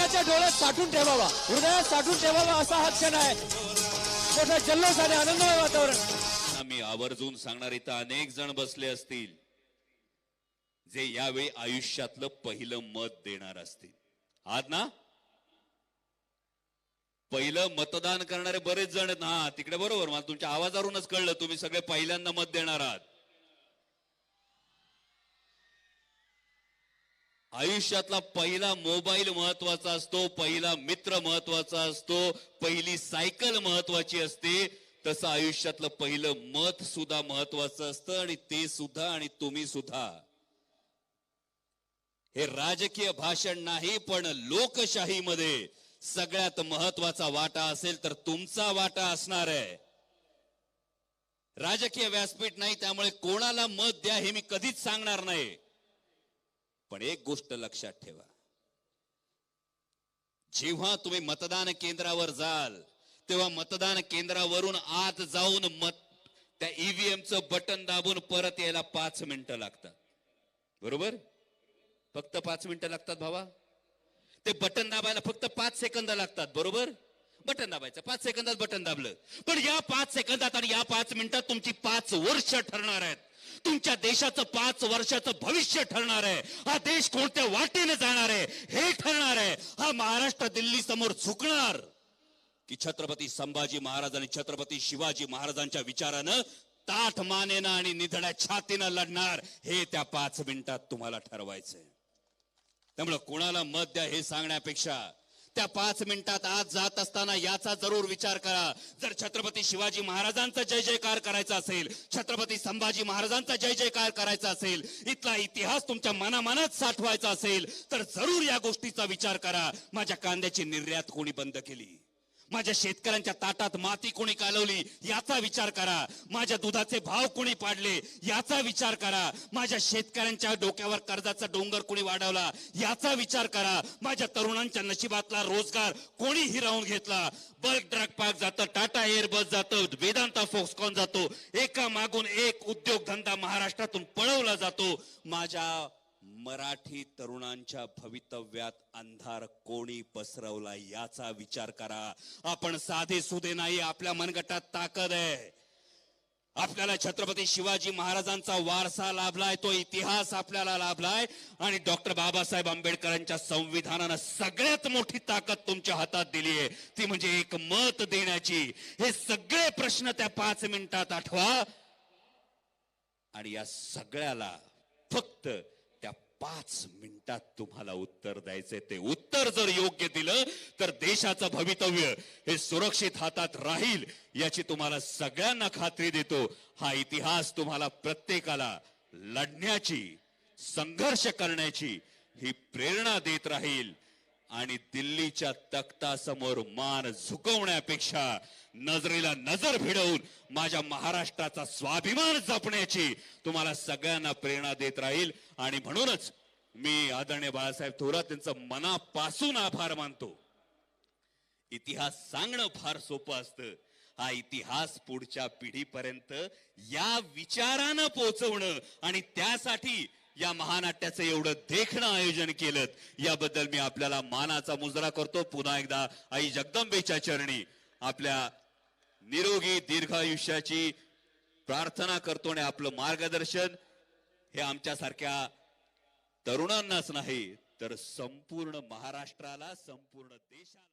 प्रत्येकाच्या डोळ्यात साठून ठेवावा. हृदयात साठून ठेवावा असा हा क्षण आहे. मोठा जल्लोष आणि आनंदमय वातावरण. मी आवर्जून सांगणार इथं अनेक जण बसले असतील जे यावेळी आयुष्यातलं पहिलं मत देणार असतील. आज ना? पहिलं मतदान करणारे बरेच जण आहेत. ना तिकडे बरोबर मला तुमच्या आवाजावरूनच कळलं तुम्ही सगळे पहिल्यांदा मत देणार आहात. आयुष्यातला पहिला मोबाईल महत्त्वाचा असतो पहिला मित्र महत्त्वाचा असतो पहिली सायकल महत्वाची असते. तसं आयुष्यातलं पहिलं मत सुद्धा महत्वाचं असतं आणि ते सुद्धा आणि तुम्ही सुद्धा. हे राजकीय भाषण नाही पण लोकशाहीमध्ये सगळ्यात महत्त्वाचा वाटा असेल तर तुमचा वाटा असणार आहे. राजकीय व्यासपीठ नाही त्यामुळे कोणाला मत द्या हे मी कधीच सांगणार नाही. पण एक गोष्ट लक्षात ठेवा. जेव्हा तुम्ही मतदान केंद्रावर जाल तेव्हा मतदान केंद्रावरून आत जाऊन मत त्या ईव्हीएमचं बटन दाबून परत यायला पाच मिनिटं लागतात. बरोबर? फक्त पाच मिनिटं लागतात भावा. ते बटन दाबायला फक्त पाच सेकंद लागतात बरोबर? बटन दाबायचं. पाच सेकंदात बटन दाबलं. पण या पाच सेकंदात आणि या पाच मिनिटात तुमची पाच वर्ष ठरणार आहेत. तुमच्या देशाचं पाच वर्षाचं भविष्य ठरणार आहे. हा देश कोणत्या वाटेने जाणार आहे हे ठरणार आहे. हा महाराष्ट्र दिल्ली समोर झुकणार. की छत्रपती संभाजी महाराज आणि छत्रपती शिवाजी महाराजांच्या विचारानं ताठ मानेनं आणि निधड्या छातीनं लढणार हे त्या पाच मिनिटात तुम्हाला ठरवायचंय. त्यामुळे कोणाला मत द्या हे सांगण्यापेक्षा त्या पाच मिनिटात आज जात असताना याचा जरूर विचार करा. जर छत्रपती शिवाजी महाराजांचा जय जयकार करायचा असेल छत्रपती संभाजी महाराजांचा जय जयकार करायचा असेल इथला इतिहास तुमच्या मनामनात साठवायचा असेल तर जरूर या गोष्टीचा विचार करा. माझ्या कांद्याची निर्यात कोणी बंद केली? माझ्या शेतकऱ्यांच्या ताटात माती कोणी कालवली याचा विचार करा. माझ्या दुधाचे भाव कोणी पाडले याचा विचार करा. माझ्या शेतकऱ्यांच्या डोक्यावर कर्जाचा डोंगर कोणी वाढवला याचा विचार करा. माझ्या तरुणांच्या नशिबातला रोजगार कोणी हिरावून घेतला. बल्क ड्रग पार्क जातं टाटा एअरबस जातं वेदांता फोक्सकॉन जातो. एका मागून एक उद्योगधंदा महाराष्ट्रातून पळवला जातो. माझ्या मराठी तरुणांच्या भवितव्यात अंधार कोणी पसरवला याचा विचार करा. आपण साधे सुधे नाही आपल्या मनगटात ताकद आहे. आपल्याला छत्रपती शिवाजी महाराजांचा वारसा लाभलाय तो इतिहास आपल्याला लाभलाय. आणि डॉक्टर बाबासाहेब आंबेडकरांच्या संविधानानं सगळ्यात मोठी ताकद तुमच्या हातात दिली आहे. ती म्हणजे एक मत देण्याची. हे सगळे प्रश्न त्या पाच मिनिटात आठवा. आणि या सगळ्याला फक्त पाच मिनिटात तुम्हाला उत्तर द्यायचंय. ते उत्तर जर योग्य दिलं तर देशाचं भवितव्य हे सुरक्षित हातात राहील याची तुम्हाला सगळ्यांना खात्री देतो. हा इतिहास तुम्हाला प्रत्येकाला लढण्याची संघर्ष करण्याची ही प्रेरणा देत राहील. आणि दिल्लीच्या तख्तासमोर मान झुकवण्यापेक्षा नजरेला नजर भिडवून माझ्या महाराष्ट्राचा स्वाभिमान जपण्याची तुम्हाला सगळ्यांना प्रेरणा देत राहील. आणि म्हणूनच मी आदरणीय बाळासाहेब थोरात त्यांचं मनापासून आभार मानतो. इतिहास सांगणं फार सोपं असतं. हा इतिहास पुढच्या पिढीपर्यंत या विचारानं पोहोचवणं आणि त्यासाठी या महानाट्याचं एवढं देखणं आयोजन केलं याबद्दल मी आपल्याला मानाचा मुजरा करतो. पुन्हा एकदा आई जगदंबेच्या चरणी आपल्या निरोगी दीर्घायुष्याची प्रार्थना करतो आणि आपलं मार्गदर्शन हे आमच्यासारख्या तरुणांनाच नाही तर संपूर्ण महाराष्ट्राला संपूर्ण देशाला.